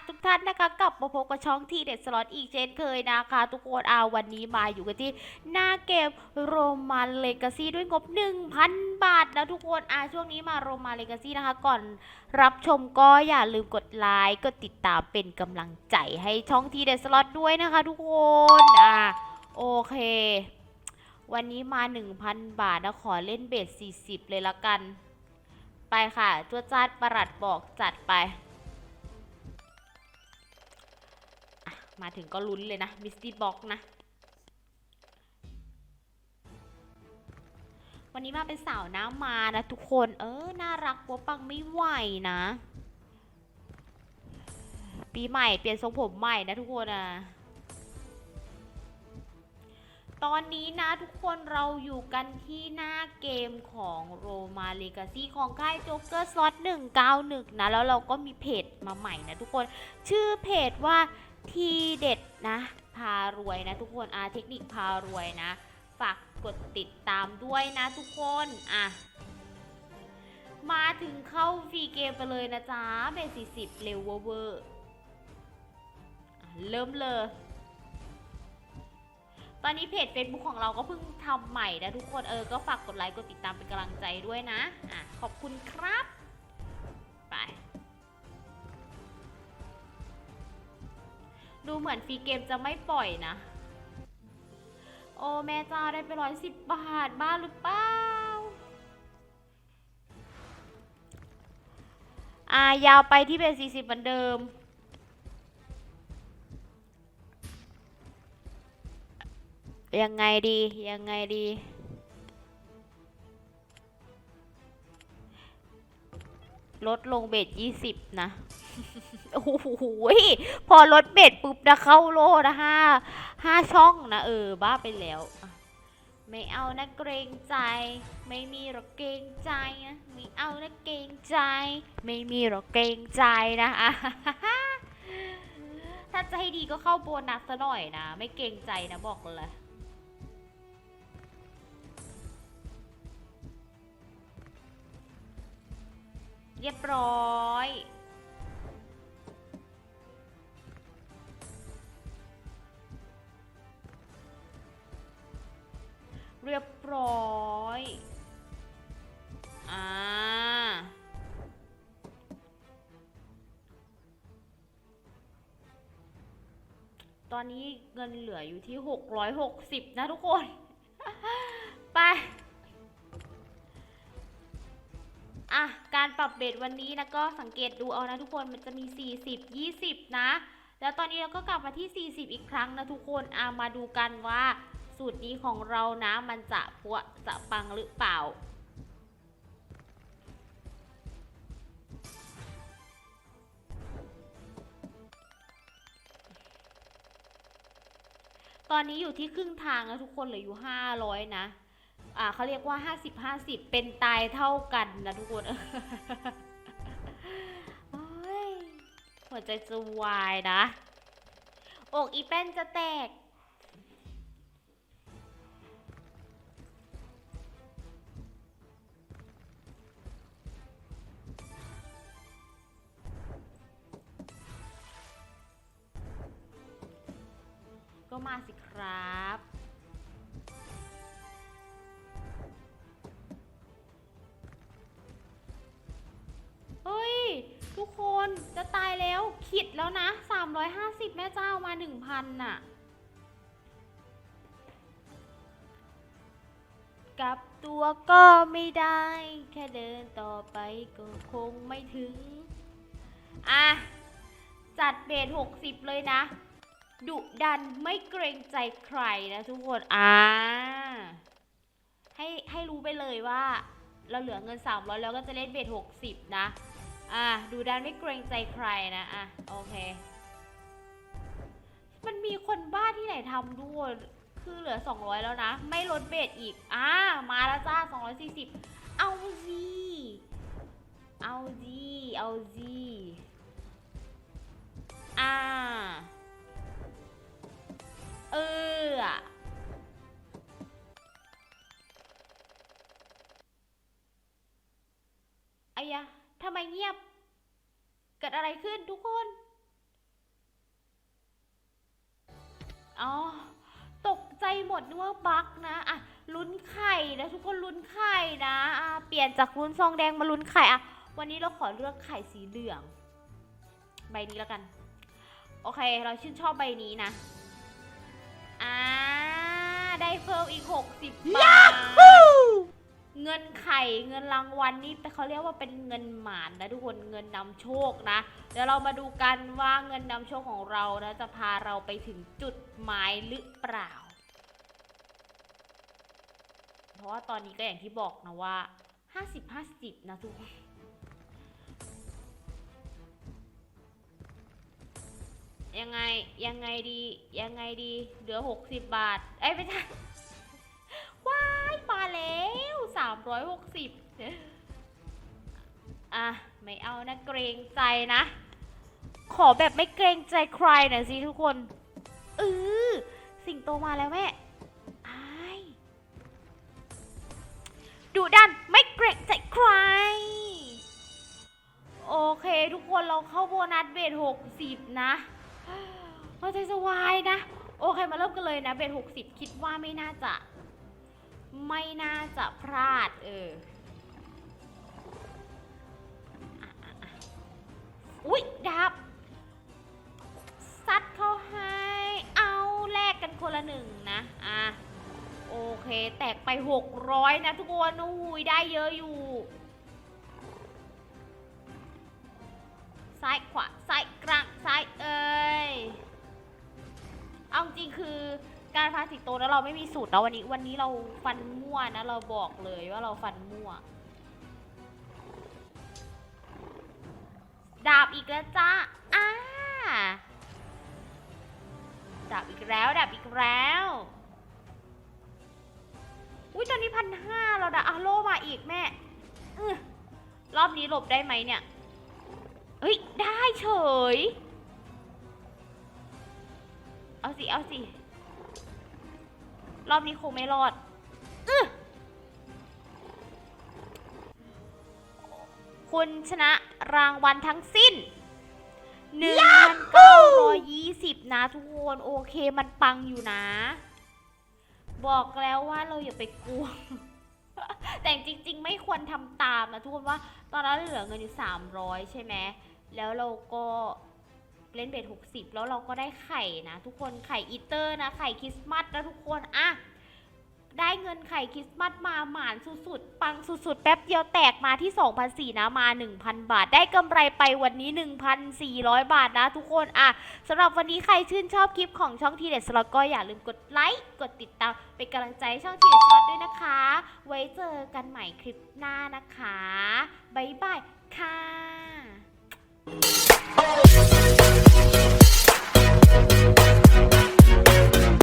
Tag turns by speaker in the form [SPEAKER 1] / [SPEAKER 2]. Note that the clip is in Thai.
[SPEAKER 1] กทุกท่านนะคะกลับมาพบกับช่องทีเด็ดสล็อตอีกเช่นเคยนะคะ ทุกคนเอาวันนี้มาอยู่กันที่หน้าเกมโรมันเลกาซีด้วยงบ 1,000 บาทนะทุกคนอาช่วงนี้มาโรมันเลกาซีนะคะ ก่อนรับชมก็อย่าลืมกดไลค์กดติดตามเป็นกำลังใจให้ช่องทีเด็ดสล็อตด้วยนะคะ ทุกคนอ่าโอเค วันนี้มา 1,000 บาทนะขอเล่นเบส40 เลยละกัน ไปค่ะตัวจัดประหลัดบอกจัดไป มาถึงก็ลุ้นเลยนะมิสตี้บ็อกนะ วันนี้มาเป็นสาวน้ามานะทุกคน เออ น่ารักปัวปังไม่ไหวนะ ปีใหม่เปลี่ยนทรงผมใหม่นะทุกคนอะตอนนี้นะทุกคนเราอยู่กันที่หน้าเกมของโรมาเลกาซีของค่ายโจ๊กเกอร์สล็อต191นะ แล้วเราก็มีเพจมาใหม่นะทุกคน ชื่อเพจว่า ทีเด็ดนะ พารวยนะทุกคนอาเทคนิคพารวยนะ ฝากกดติดตามด้วยนะทุกคนอะมาถึงเข้าฟรีเกมไปเลยนะจ๊ะเบส40เร็วเวอร์เวอร์เริ่มเลย ตอนนี้เพจ Facebook ของเราก็เพิ่งทำใหม่นะทุกคนเออ ก็ฝากกดไลค์กดติดตามเป็นกำลังใจด้วยนะอะขอบคุณครับ ดูเหมือนฟรีเกมจะไม่ปล่อยนะ โอ้แม่จ้าได้ไปร้อยสิบบาท บ้าหรือเปล่าอะยาวไปที่เป็นสี่สิบเหมือนเดิม ยังไงดี ยังไงดี ลดลงเบสยี่สิบนะ โอ้โหพอลดเบสปุ๊บนะเข้าโลนะห้าห้าช่องนะ เออ บ้าไปแล้ว ไม่เอานะเกรงใจ ไม่มีหรอกเกรงใจนะไม่เอานะเกรงใจ ไม่มีหรอกเกรงใจนะอะถ้าจะให้ดีก็เข้าโบนัสซะหน่อยนะ ไม่เกรงใจนะบอกเลย เรียบร้อย เรียบร้อย อ่า ตอนนี้เงินเหลืออยู่ที่ 660 นะทุกคน การปรับเบสวันนี้นะก็สังเกตดูเอานะทุกคนมันจะมี 40 20 นะ แล้วตอนนี้เราก็กลับมาที่ 40 อีกครั้งนะทุกคนอะมาดูกันว่าสูตรนี้ของเรานะมันจะปัวจะปังหรือเปล่าตอนนี้อยู่ที่ครึ่งทางแล้วทุกคนเหลืออยู่ 500 นะ อ่าเขาเรียกว่า 50 50 เป็นตายเท่ากันนะทุกคนโอ้ยหัวใจจะวายนะ อกอีแป้นจะแตก ก็มาสิครับ ทุกคนจะตายแล้วขิดแล้วนะ 350 แม่เจ้ามา 1,000น่ะกลับตัวก็ไม่ได้ แค่เดินต่อไปก็คงไม่ถึง อะ จัดเบส60 เลยนะ ดุดันไม่เกรงใจใครนะทุกคน อ่า ให้ให้รู้ไปเลยว่า เราเหลือเงิน 300 แล้วก็จะเล่นเบส60 นะ อะดูดันไม่เกรงใจใครนะอะโอเค มันมีคนบ้าที่ไหนทำด้วย คือเหลือ 200 แล้วนะ ไม่ลดเบสอีก อ่า มาแล้วจ้า 240 เอาสิเอาสิเอาสิอ่า เออำไมเงียบ เกิดอะไรขึ้นทุกคน อ๋อ ตกใจหมดนึกว่าบั๊กนะ อะ ลุ้นไข่นะ ทุกคนลุ้นไข่นะอะเปลี่ยนจากลุ้นซองแดงมาลุ้นไข่อะ วันนี้เราขอเลือกไข่สีเหลือง ใบนี้แล้วกัน โอเค เราชื่นชอบใบนี้นะ อ่า ได้เพิ่มอีก 60 บาท งินไข่เงินรางวัลนี่เขาเรียกว่าเป็นเงินหมานนะทุกคนเงินนำโชคนะ เดี๋ยวเรามาดูกันว่าเงินนำโชคของเรานะจะพาเราไปถึงจุดหมายหรือเปล่า เพราะว่าตอนนี้ก็อย่างที่บอกนะว่า50 50นะทุกคนยังไงยังไงดียังไงดีเหลือ 60 บาท เอ้ยไม่ใช่ายมาแล้ว360อะ ไม่เอานะเกรงใจนะ ขอแบบไม่เกรงใจใครหน่อยสิทุกคนเออสิงโตมาแล้วแม่อายดูดันไม่เกรงใจใคร โอเคทุกคนเราเข้าโบนัสเบท60นะเราใจสวายนะ โอเคมาเริ่มกันเลยนะเบท60คิดว่าไม่น่าจะ ไม่น่าจะพลาด เอออุ๊ยดาบซัดเข้าให้เอาแลกกันคนละหนึ่งนะ อะ โอเค แตกไป 600 นะทุกคนอุ้ยได้เยอะอยู่ ซ้ายขวา การพาสิโตแล้วเราไม่มีสูตรนะวันนี้ วันนี้เราฟันมั่วนะเราบอกเลยว่าเราฟันมั่ว ดาบอีกแล้วจ้าอ่าดาบอีกแล้วดาบอีกแล้วอุ้ยตอนนี้พันห้าเราดาอาโลมาอีกแม่ออรอบนี้หลบได้ไหมเนี่ยเฮ้ยได้เฉย เอาสิ เอาสิ รอบนี้คงไม่รอดอคุณชนะรางวัลทั้งสิ้น 1,920 นะทุกคน โอเคมันปังอยู่นะ บอกแล้วว่าเราอย่าไปกลัวแต่จริง ๆ ไม่ควรทำตามนะทุกคนว่า ตอนนั้นเหลือเงินอยู่300 ใช่ไหม แล้วเราก็ เล่นเบส60 แล้วเราก็ได้ไข่นะ ทุกคนไข่อีเตอร์นะ ไข่คริสต์มาสนะทุกคนอะได้เงินไข่คริสต์มาสมาหมานสุดๆ ปังสุดๆ แป๊บเดียวแตกมาที่ 2,004นะมา 1,000 บาท ได้กำไรไปวันนี้ 1,400 บาทนะทุกคนอะสำหรับวันนี้ใครชื่นชอบคลิปของช่องทีเด็ดสล็อตก็อย่าลืมกดไลค์ กดติดตาม เป็นกำลังใจช่องทีเด็ดสล็อตด้วยนะคะ ไว้เจอกันใหม่คลิปหน้านะคะ บ๊ายบายค่ะ